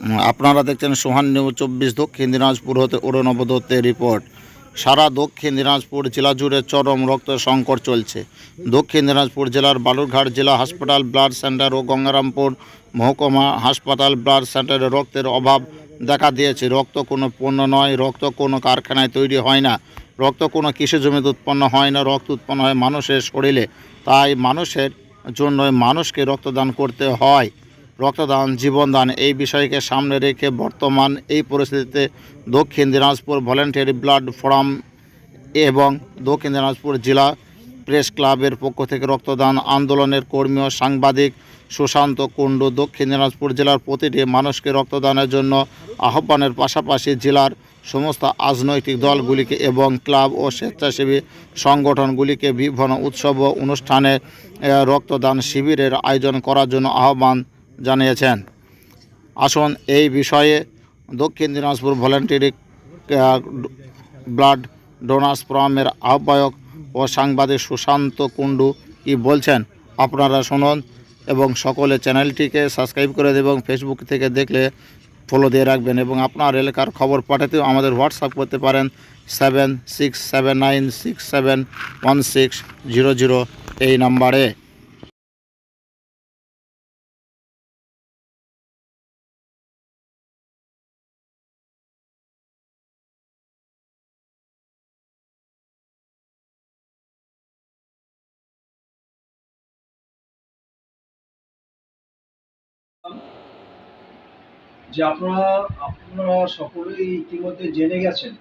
আপনারা দেখছেন সোহান নিউজ চব্বিশ দক্ষিণ দিনাজপুর হতে অরুণব দত্তের রিপোর্ট। সারা দক্ষিণ দিনাজপুর জেলা জুড়ে চরম রক্ত সংকট চলছে। দক্ষিণ দিনাজপুর জেলার বালুরঘাট জেলা হাসপাতাল, ব্লাড সেন্টার ও গঙ্গারামপুর মহকুমা হাসপাতাল, ব্লাড সেন্টারে রক্তের অভাব দেখা দিয়েছে। রক্ত কোনো পণ্য নয়, রক্ত কোনো কারখানায় তৈরি হয় না। রক্ত কোনো কৃষি জমিতে উৎপন্ন হয় না, রক্ত উৎপন্ন হয় মানুষের শরীরে। তাই মানুষের জন্য মানুষকে রক্তদান করতে হয়। রক্তদান, জীবনদান এই বিষয়কে সামনে রেখে বর্তমান এই পরিস্থিতিতে দক্ষিণ দিনাজপুর ভলেন্টিয়ারি ব্লাড ফোরাম এবং দক্ষিণ দিনাজপুর জেলা প্রেস ক্লাবের পক্ষ থেকে রক্তদান আন্দোলনের কর্মী ও সাংবাদিক সুশান্ত কুণ্ডু দক্ষিণ দিনাজপুর জেলার প্রতিটি মানুষকে রক্তদানের জন্য আহ্বানের পাশাপাশি জেলার সমস্ত রাজনৈতিক দলগুলিকে এবং ক্লাব ও স্বেচ্ছাসেবী সংগঠনগুলিকে বিভিন্ন উৎসব ও অনুষ্ঠানে রক্তদান শিবিরের আয়োজন করার জন্য আহ্বান জানিয়েছেন। আসুন এই বিষয়ে দক্ষিণ দিনাজপুর ভলেন্টিয়ারি ব্লাড ডোনার্স ফোরামের আহ্বায়ক ও সাংবাদিক সুশান্ত কুণ্ডু কি বলছেন আপনারা শুনুন এবং সকলে চ্যানেলটিকে সাবস্ক্রাইব করে দেবেন এবং ফেসবুক থেকে দেখলে ফলো দিয়ে রাখবেন এবং আপনার এলাকার খবর পাঠাতেও আমাদের হোয়াটসঅ্যাপ করতে পারেন seven six seven nine six seven one six zero zero এই নাম্বারে। যে আপনারা আপনারা সকলেই ইতিমধ্যে জেনে গেছেন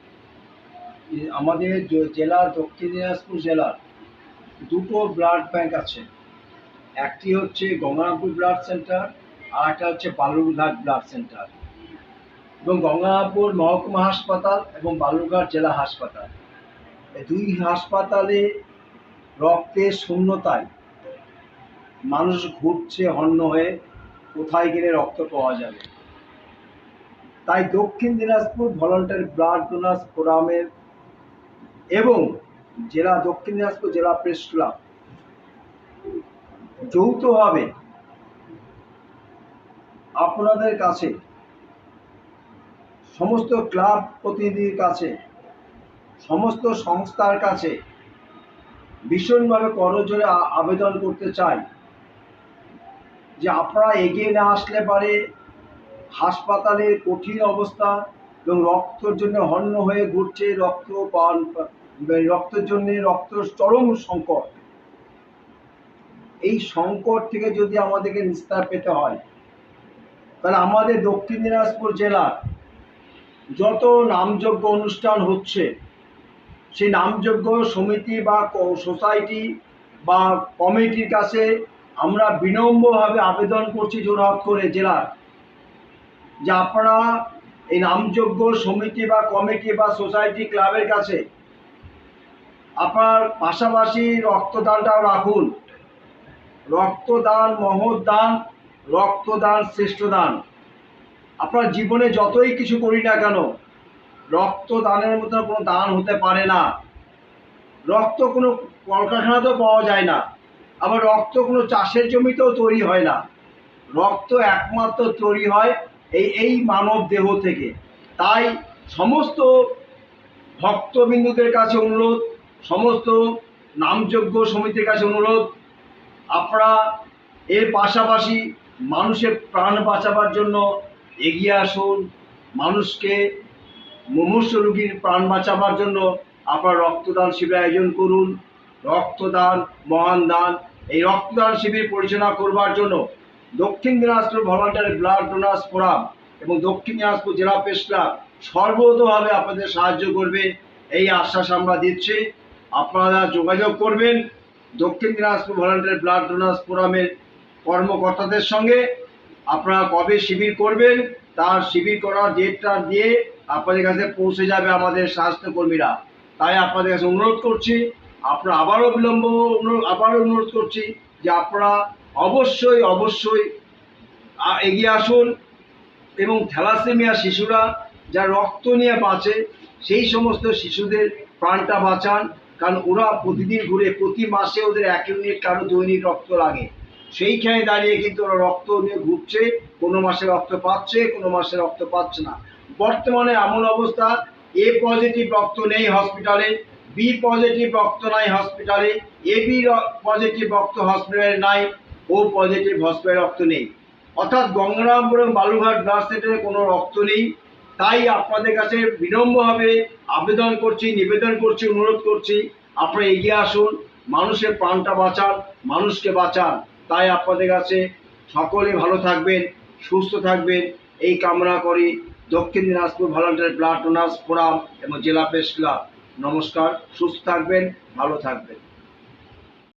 আমাদের জেলার দক্ষিণ দিনাজপুর জেলার দুটো ব্লাড ব্যাংক আছে। একটি হচ্ছে গঙ্গারামপুর ব্লাড সেন্টার আর একটা হচ্ছে বালুরঘাট ব্লাড সেন্টার। এবং গঙ্গারামপুর মহকুমা হাসপাতাল এবং বালুরঘাট জেলা হাসপাতাল। দুই হাসপাতালে রক্তের শূন্যতায় মানুষ ঘুরছে, হন্য হয়ে কোথায় গেলে রক্ত পাওয়া যাবে? তাই দক্ষিণ দিনাজপুর ভলান্টারি ব্লাড ডোনার্স ফোরামের এবং জেলা, দক্ষিণ দিনাজপুর জেলা প্রেস ক্লাব যৌথভাবে আপনাদের কাছে, সমস্ত ক্লাব প্রতিনিধির কাছে, সমস্ত সংস্থার কাছে ভীষণভাবে করজোরে আবেদন করতে চাই। যে আপনারা এগিয়ে না আসলে পারে হাসপাতালের কঠিন অবস্থা এবং রক্তর জন্য হন্য হয়ে ঘুরছে রক্ত পান রক্তের জন্য রক্ত চরম সংকট। এই সংকট থেকে যদি আমাদেরকে নিস্তার পেতে হয়, তাহলে আমাদের দক্ষিণ দিনাজপুর জেলার যত নামযোগ্য অনুষ্ঠান হচ্ছে, সেই নামযোগ্য সমিতি বা সোসাইটি বা কমিটির কাছে আমরা বিনম্রভাবে আবেদন করছি জোরহাত করে জেলার, যে আপনারা এই নামযোগ্য সমিতি বা কমিটি বা সোসাইটি ক্লাবের কাছে আপনার পাশাপাশি রক্তদানটাও রাখুন। রক্তদান মহৎ দান রক্তদান শ্রেষ্ঠ দান আপনার জীবনে যতই কিছু করি না কেন, রক্তদানের মতো কোনো দান হতে পারে না। রক্ত কোনো কলকারখানাতেও পাওয়া যায় না। আবার রক্ত কোনো চাষের জমিতেও তৈরি হয় না। রক্ত একমাত্র তৈরি হয় এই এই মানব দেহ থেকে। তাই সমস্ত ভক্তবিন্দুদের কাছে অনুরোধ, সমস্ত নামযোগ্য সমিতির কাছে অনুরোধ, আপনারা এর পাশাপাশি মানুষের প্রাণ বাঁচাবার জন্য এগিয়ে আসুন, মানুষকে মুমূর্ষ রোগীর প্রাণ বাঁচাবার জন্য আপনারা রক্তদান শিবির আয়োজন করুন। রক্তদান, মহান দান, এই রক্তদান শিবির পরিচালনা করবার জন্য Dakshin Dinajpur voluntary blood donors forum এবং দক্ষিণ দিনাজপুর জেলা প্রেস ক্লাব সর্বতভাবে আপনাদের সাহায্য করবে। এই আশ্বাস আমরা দিচ্ছি। আপনারা যোগাযোগ করবেন দক্ষিণ দিনাজপুর ভলান্টারি ব্লাড ডোনার্স ফোরামের কর্মকর্তাদের সঙ্গে, আপনারা কবে শিবির করবেন, তার শিবির করার ডেটটা দিয়ে আপনাদের কাছে পৌঁছে যাবে আমাদের স্বাস্থ্যকর্মীরা। তাই আপনাদের কাছে অনুরোধ করছি আপনারা আবারও বিলম্ব আবারও অনুরোধ করছি যে আপনারা অবশ্যই অবশ্যই এগিয়ে আসুন এবং থ্যালাসেমিয়া শিশুরা যা রক্ত নিয়ে বাঁচে, সেই সমস্ত শিশুদের প্রাণটা বাঁচান, কারণ ওরা প্রতিদিন ঘুরে প্রতি মাসে ওদের এক ইউনিট কারও দৈনিক রক্ত লাগে। সেইখানে দাঁড়িয়ে কিন্তু ওরা রক্ত নিয়ে ঘুরছে, কোনো মাসে রক্ত পাচ্ছে, কোনো মাসে রক্ত পাচ্ছে না। বর্তমানে এমন অবস্থা, এ পজিটিভ রক্ত নেই হসপিটালে বি পজিটিভ রক্ত নাই হসপিটালে এ বি পজিটিভ রক্ত হসপিটালে নাই ও পজিটিভ হসপিটালে রক্ত নেই। অর্থাৎ গঙ্গারামপুর এবং বালুঘাট ব্লাড সেন্টারে কোনো রক্ত নেই। তাই আপনাদের কাছে বিনম্রভাবে আবেদন করছি, নিবেদন করছি, অনুরোধ করছি, আপনারা এগিয়ে আসুন, মানুষের প্রাণটা বাঁচান, মানুষকে বাঁচান। তাই আপনাদের কাছে সকলে ভালো থাকবেন, সুস্থ থাকবেন। এই কামনা করি Dakshin Dinajpur volunteer blood donors forum এবং জেলা প্রেস ক্লাব নমস্কার সুস্থ থাকবেন ভালো থাকবেন।